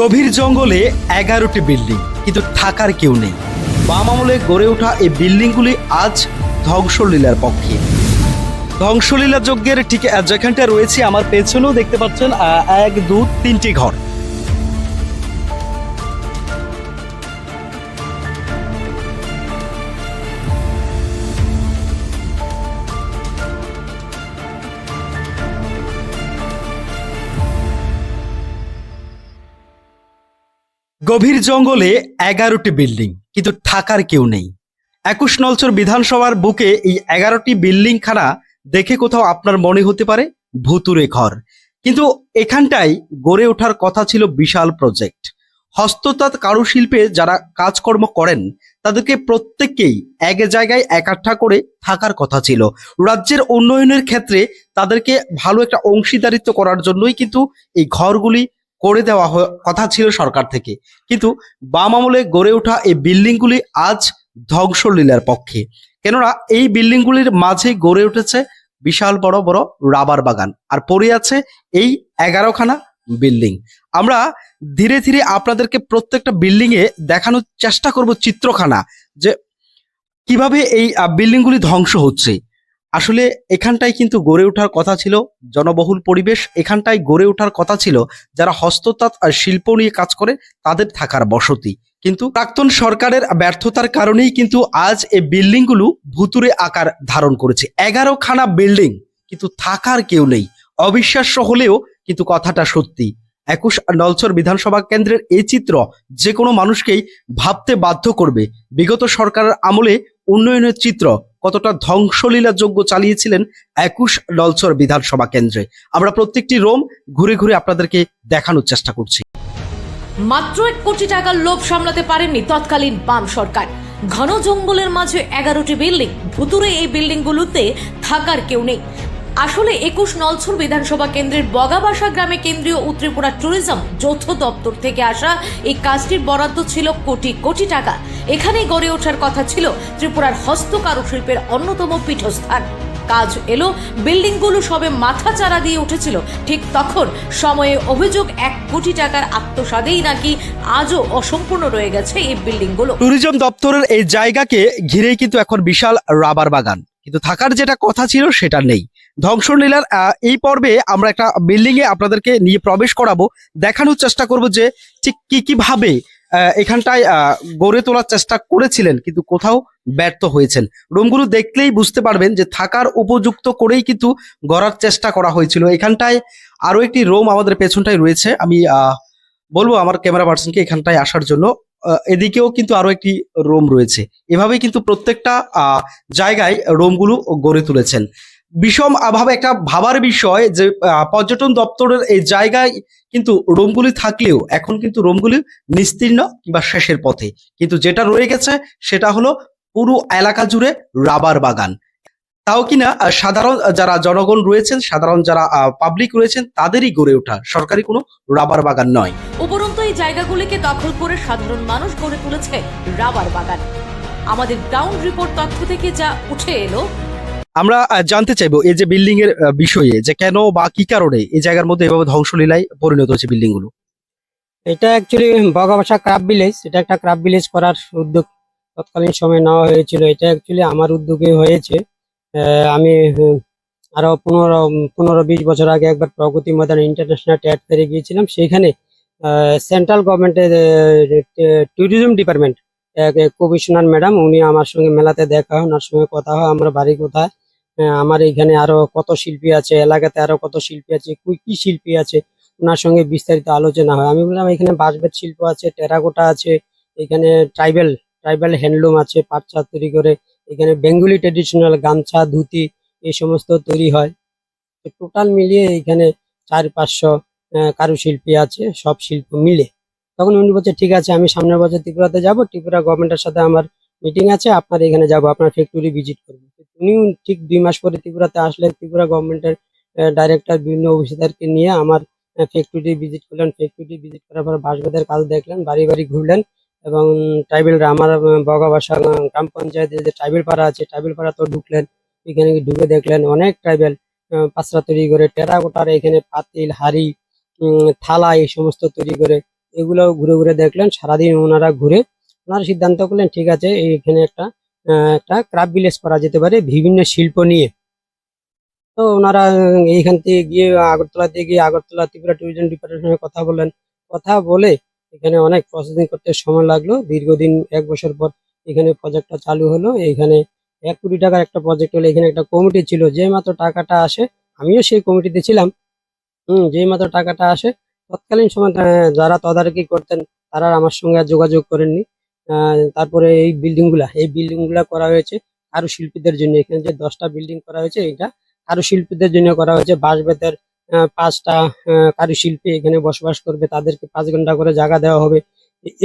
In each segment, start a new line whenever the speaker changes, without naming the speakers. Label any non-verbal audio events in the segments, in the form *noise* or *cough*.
গভীর জঙ্গলে এগারোটি বিল্ডিং, কিন্তু থাকার কেউ নেই। বাম আমলে গড়ে ওঠা এই বিল্ডিংগুলি আজ ধ্বংসলীলার পক্ষে। ধ্বংসলীলা যজ্ঞের ঠিক যেখানটা রয়েছে, আমার পেছনেও দেখতে পাচ্ছেন এক, দু, তিনটি ঘর। গভীর জঙ্গলে এগারোটি বিল্ডিং, কিন্তু থাকার কেউ নেই। একুশ নলচর বিধানসভার বুকে এই এগারোটি বিল্ডিং খানা দেখে কোথাও আপনার মনে হতে পারে ভুতুরে ঘর। কিন্তু এখানটাই গড়ে ওঠার কথা ছিল বিশাল প্রজেক্ট। হস্ততাঁত কারুশিল্পে যারা কাজকর্ম করেন, তাদেরকে প্রত্যেককেই এক জায়গায় একাঠা করে থাকার কথা ছিল। রাজ্যের উন্নয়নের ক্ষেত্রে তাদেরকে ভালো একটা অংশীদারিত্ব করার জন্যই কিন্তু এই ঘরগুলি করে দেওয়া কথা ছিল সরকার থেকে। কিন্তু বাম আমলে গড়ে ওঠা এই বিল্ডিংগুলি আজ ধ্বংসলীলার পক্ষে। কেননা এই বিল্ডিংগুলির মাঝে গড়ে উঠেছে বিশাল বড় বড় রাবার বাগান। আর পড়ে আছে এই এগারোখানা বিল্ডিং। আমরা ধীরে ধীরে আপনাদেরকে প্রত্যেকটা বিল্ডিং এ দেখানোর চেষ্টা করব চিত্রখানা যে কীভাবে এই বিল্ডিংগুলি ধ্বংস হচ্ছে। আসলে এখানটাই কিন্তু গড়ে ওঠার কথা ছিল জনবহুল পরিবেশ, এখানটায় গড়ে ওঠার কথা ছিল যারা হস্ততাঁত আর শিল্প নিয়ে কাজ করে তাদের থাকার বসতি। কিন্তু প্রাক্তন সরকারের ব্যর্থতার কারণেই কিন্তু আজ এই বিল্ডিংগুলো ভুতুরে আকার ধারণ করেছে। এগারো খানা বিল্ডিং কিন্তু থাকার কেউ নেই। অবিশ্বাস্য হলেও কিন্তু কথাটা সত্যি। একুশ নলছর বিধানসভা কেন্দ্রের এই চিত্র যে কোনো মানুষকেই ভাবতে বাধ্য করবে। বিগত সরকারের আমলে উন্নয়নের চিত্র কতটা ধ্বংসলীলা চালিয়েছিলেন একুশ নলছর বিধানসভা কেন্দ্রে। আমরা প্রত্যেকটি রোম ঘুরে ঘুরে আপনাদেরকে দেখানোর চেষ্টা করছি।
মাত্র এক কোটি টাকার লোভ সামলাতে পারেননি তৎকালীন বাম সরকার। ঘন জঙ্গলের মাঝে এগারোটি বিল্ডিং ভুতুরে এই বিল্ডিংগুলোতে থাকার কেউ নেই। আসলে একুশ নলছর বিধানসভা কেন্দ্রের বগাবাসা গ্রামে কেন্দ্রীয় উত্তরপুরা ট্যুরিজম যৌথ দপ্তর থেকে আসা এই কাজটির বরাদ্দ ছিল কোটি কোটি টাকা। এখানেই গড়ে ওঠার কথা ছিল ত্রিপুরার হস্তকারুশিল্পের অন্যতম পীঠস্থান। কাজ এলো, বিল্ডিংগুলো সবে মাথা চারা দিয়ে উঠেছিল। ঠিক তখন সময়ে অভিযোগ এক কোটি টাকার আত্মসাদেই নাকি আজও অসম্পূর্ণ রয়ে গেছে এই বিল্ডিংগুলো।
ট্যুরিজম দপ্তরের এই জায়গাকে ঘিরেই কিন্তু এখন বিশাল রাবার বাগান। কিন্তু থাকার যেটা কথা ছিল সেটা নেই। ধ্বংসলীলার এই পর্বে আমরা একটা বিল্ডিং এ আপনাদেরকে নিয়ে প্রবেশ করাবো। দেখানোর চেষ্টা করব যে ঠিক কি কীভাবে এখানটায় গড়ে তোলার চেষ্টা করেছিলেন, কিন্তু কোথাও ব্যর্থ হয়েছেন। রুমগুলো দেখলেই বুঝতে পারবেন যে থাকার উপযুক্ত করেই কিন্তু গড়ার চেষ্টা করা হয়েছিল। এখানটায় আরও একটি রুম আমাদের পেছনটায় রয়েছে। আমি বলব আমার ক্যামেরা পার্সনকে এখানটায় আসার জন্য। এদিকেও কিন্তু আরও একটি রোম রয়েছে। এভাবেই কিন্তু প্রত্যেকটা জায়গায় রোমগুলো গড়ে তুলেছেন। বিষম অভাবে একটা ভাবার বিষয় যে পর্যটন দপ্তরের এই জায়গায় কিন্তু রোমগুলি থাকলেও এখন কিন্তু রোমগুলি নিস্তীর্ণ কিংবা শেষের পথে। কিন্তু যেটা রয়ে গেছে সেটা হলো পুরো এলাকা জুড়ে রাবার বাগান। তাও কিনা সাধারণ যারা জনগণ রয়েছেন, সাধারণ যারা পাবলিক রয়েছেন, তাদেরই গড়ে ওঠা সরকারি কোনো রাবার বাগান নয়।
উপরন্তু এই জায়গাগুলিকে দখল করে সাধারণ মানুষ গড়ে তুলেছে রাবার বাগান। আমাদের গ্রাউন্ড রিপোর্ট তথ্য থেকে যা উঠে এলো
আমরা জানতে চাইব এই যে বিল্ডিং এর বিষয়ে যে কেন বা কি কারণে এই জায়গার মধ্যে এভাবে ধ্বংসলীলায় পরিণত হচ্ছে বিল্ডিংগুলো?
এটা অ্যাকচুয়ালি বগাবাসা ক্রাফট ভিলেজ এটা একটা ক্রাফট ভিলেজ করার উদ্যোগ তৎকালীন সময় নেওয়া হয়েছিল। এটা অ্যাকচুয়ালি আমার উদ্যোগে হয়েছে। আমি আরও পনেরো পনেরো বিশ বছর আগে একবার প্রগতি ময়দান ইন্টারন্যাশনাল ট্যাট ফেরে গিয়েছিলাম। সেখানে সেন্ট্রাল গভর্নমেন্টের ট্যুরিজম ডিপার্টমেন্ট কমিশনার ম্যাডাম, উনি আমার সঙ্গে মেলাতে দেখা হয়, ওনার সঙ্গে কথা হয়, আমার বাড়ি কোথায় আমার এখানে আরও কত শিল্পী আছে, এলাকাতে আরও কত শিল্পী আছে, কি- শিল্পী আছে ওনার সঙ্গে বিস্তারিত আলোচনা হয়। আমি বললাম, এখানে বাঁশবেত শিল্প আছে, টেরাকোটা আছে, এখানে ট্রাইবেল ট্রাইবেল হ্যান্ডলুম আছে, পাট চা তৈরি করে, এখানে বেঙ্গলি ট্রেডিশনাল গামছা, ধুতি, এই সমস্ত তৈরি হয়। টোটাল মিলিয়ে এখানে চার পাঁচশো কারুশিল্পী আছে, সব শিল্প মিলে। তখন উনি বলছে, ঠিক আছে, আমি সামনের বছর ত্রিপুরাতে যাব, ত্রিপুরা গভর্নমেন্টের সাথে আমার মিটিং আছে, আপনার এখানে যাব, আপনার ফ্যাক্টরি ভিজিট করব। উনিও ঠিক দুই মাস পরে ত্রিপুরাতে আসলেন ত্রিপুরা গভর্নমেন্টের ডাইরেক্টর বিভিন্ন অফিসারকে নিয়ে আমার ফ্যাক্টরি ভিজিট করলেন। ফ্যাক্টরি ভিজিট করার পর বাঁশবেতের কাজ দেখলেন, বাড়ি বাড়ি ঘুরলেন এবং ট্রাইবেলরা আমার বগাবাসা গ্রাম পঞ্চায়েতের যে ট্রাইবেল পাড়া আছে ট্রাইবেল পাড়া তো ঢুকলেন, এখানে ঢুকে দেখলেন অনেক ট্রাইবেল পাঁচরা তৈরি করে, টেরাকোটার এখানে পাতিল, হাড়ি থালা এই সমস্ত তৈরি করে এগুলো ঘুরে ঘুরে দেখলেন। সারাদিন ওনারা ঘুরে ওনারা সিদ্ধান্ত করলেন, ঠিক আছে, এইখানে একটা একটা ক্রাফট ভিলেজ করা যেতে পারে, বিভিন্ন শিল্প নিয়ে। তো ওনারা এইখান থেকে গিয়ে, আগরতলা থেকে গিয়ে আগরতলা, ত্রিপুরা ট্যুরিজম ডিপার্টমেন্টের কথা বললেন। কথা বলে এখানে অনেক প্রসেসিং করতে সময় লাগল। দীর্ঘদিন, এক বছর পর এখানে প্রজেক্টটা চালু হলো। এখানে এক কোটি টাকার একটা প্রজেক্ট হলো। এখানে একটা কমিটি ছিল, যে মাত্র টাকাটা আসে, আমিও সেই কমিটিতে ছিলাম। হম, যে মাত্র টাকাটা আসে, তৎকালীন সময় যারা তদারকি করতেন, তারা আমার সঙ্গে যোগাযোগ করেননি। তারপরে এই বিল্ডিংগুলা এই বিল্ডিংগুলা করা হয়েছে কারুশিল্পীদের জন্য। এখানে যে দশটা বিল্ডিং করা হয়েছে এটা কারুশিল্পীদের জন্য করা হয়েছে। বাঁশ বেতের আহ, পাঁচটা কারুশিল্পী এখানে বসবাস করবে। তাদেরকে পাঁচ ঘণ্টা করে জায়গা দেওয়া হবে।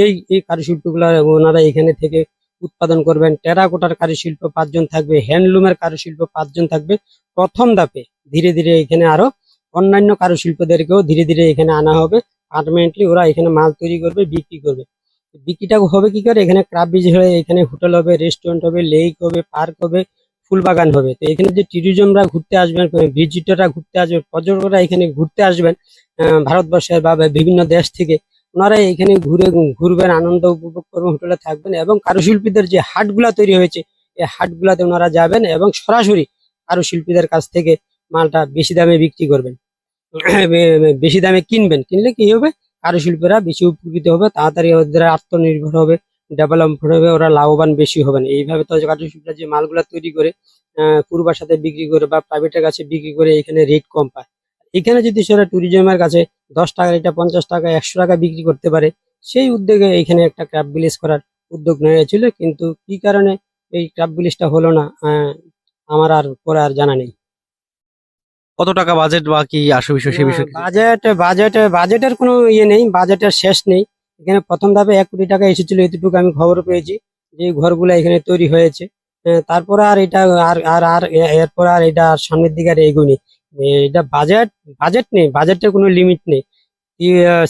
এই এই কারুশিল্পগুলা ওনারা এখানে থেকে উৎপাদন করবেন। টেরাকোটার কারুশিল্প পাঁচজন থাকবে হ্যান্ডলুমের কারুশিল্প পাঁচজন থাকবে। প্রথম ধাপে ধীরে ধীরে এখানে আরও অন্যান্য কারুশিল্পদেরকেও ধীরে ধীরে এখানে আনা হবে। পার্মানেন্টলি ওরা এখানে মাল তৈরি করবে বিক্রি করবে। বিক্রিটা হবে কি করে? এখানে ক্রাফট বিজ হয়ে এখানে হোটেল হবে রেস্টুরেন্ট হবে লেক হবে পার্ক হবে, ফুল বাগান হবে। তো এখানে যে ট্যুরিজমরা ঘুরতে আসবেন ভিজিটররা ঘুরতে আসবেন, পর্যটকরা এখানে ঘুরতে আসবেন ভারতবর্ষের বা বিভিন্ন দেশ থেকে, ওনারা এখানে ঘুরে ঘুরবেন, আনন্দ উপভোগ করবেন, হোটেলে থাকবেন এবং কারুশিল্পীদের যে হাটগুলা তৈরি হয়েছে, এই হাটগুলাতে ওনারা যাবেন এবং সরাসরি কারুশিল্পীদের কাছ থেকে মালটা বেশি দামে বিক্রি করবেন। *clears throat* বেশি দামে কিনবেন। কিনলে কি হবে? কারুশিল্পীরা বেশি উপকৃত হবে, তাড়াতাড়ি ওদের আত্মনির্ভর হবে ডেভেলপমেন্ট হবে, ওরা লাভবান বেশি হবেন। এইভাবে তো কারুশিল্পীরা যে মালগুলা তৈরি করে পূর্বার সাথে বিক্রি করে বা প্রাইভেটের কাছে বিক্রি করে এখানে রেট কম পায়। এখানে যদি সেটা ট্যুরিজমের কাছে দশ টাকা এটা পঞ্চাশ টাকা, একশো টাকা বিক্রি করতে পারে, সেই উদ্যোগে এখানে একটা ক্রাফট ভিলেজ করার উদ্যোগ নেওয়া হয়েছিল, কিন্তু কি কারণে এই ক্রাফট ভিলেজটা হলো না আমার আর পরে আর জানা নেই।
কত টাকা বাজেট বা কি আসে বিষয় সে বিষয়ে
বাজেট বাজেট বাজেটের কোনো ইয়ে নেই বাজেটের শেষ নেই। এখানে প্রথম ধাপে এক কোটি টাকা এসেছিল এতটুকু আমি খবর পেয়েছি যে ঘরগুলো এখানে তৈরি হয়েছে। তারপরে আর এটা আর আর আর এরপর আর এটা আর সামনের দিকে আর এগোনি এটা বাজেট বাজেট নেই বাজেটের কোনো লিমিট নেই।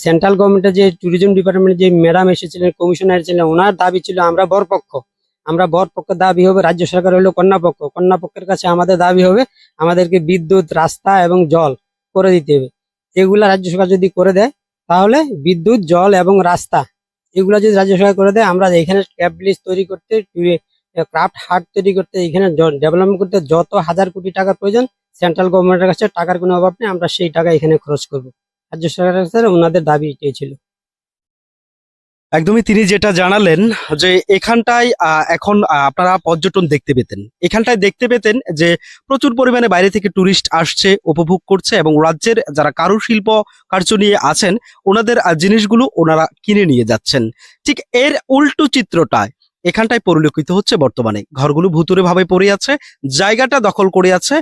সেন্ট্রাল গভর্নমেন্টের যে ট্যুরিজম ডিপার্টমেন্টের যে ম্যাডাম এসেছিলেন কমিশনার ছিলেন ওনার দাবি ছিল আমরা বরপক্ষ। আমরা বরপক্ষের দাবি হবে, রাজ্য সরকার হলো কন্যাপক্ষ কন্যাপক্ষের কাছে আমাদের দাবি হবে, আমাদেরকে বিদ্যুৎ, রাস্তা এবং জল করে দিতে হবে। এগুলা রাজ্য সরকার যদি করে দেয়, তাহলে বিদ্যুৎ, জল এবং রাস্তা, এগুলো যদি রাজ্য সরকার করে দেয়, আমরা এখানে ক্যাব ভিলেজ তৈরি করতে ক্রাফট হাট তৈরি করতে, এখানে ডেভেলপমেন্ট করতে যত হাজার কোটি টাকা প্রয়োজন, সেন্ট্রাল গভর্নমেন্টের কাছে টাকার কোনো অভাব নেই, আমরা সেই টাকা এখানে খরচ করব। রাজ্য সরকারের কাছে ওনাদের দাবি এটাই ছিল।
একদমই তিনি যেটা জানালেন যে এখানটায় এখন আপনারা পর্যটন দেখতে পেতেন। এখানটায় দেখতে পেতেন যে প্রচুর পরিমাণে বাইরে থেকে টুরিস্ট আসছে, উপভোগ করছে এবং রাজ্যের যারা কারুশিল্প কার্য নিয়ে আছেন, ওনাদের জিনিসগুলো ওনারা কিনে নিয়ে যাচ্ছেন। ঠিক এর উল্টো চিত্রটায় এখানটায় পরিলক্ষিত হচ্ছে বর্তমানে। ঘরগুলো ভুতুরে ভাবে পড়ে আছে, জায়গাটা দখল করে আছে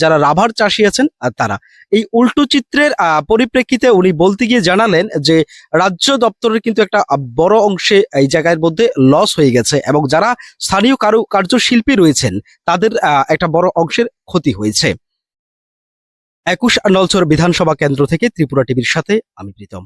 যারা রাভার চাষি আছেন তারা। এই উল্টো চিত্রের পরিপ্রেক্ষিতে উনি বলতে গিয়ে জানালেন যে, রাজ্য দপ্তরের কিন্তু একটা বড় অংশে এই জায়গার মধ্যে লস হয়ে গেছে এবং যারা স্থানীয় কারু, কার্যশিল্পী রয়েছেন, তাদের একটা বড় অংশের ক্ষতি হয়েছে। একুশ নলচর বিধানসভা কেন্দ্র থেকে ত্রিপুরা টিভির সাথে আমি প্রীতম।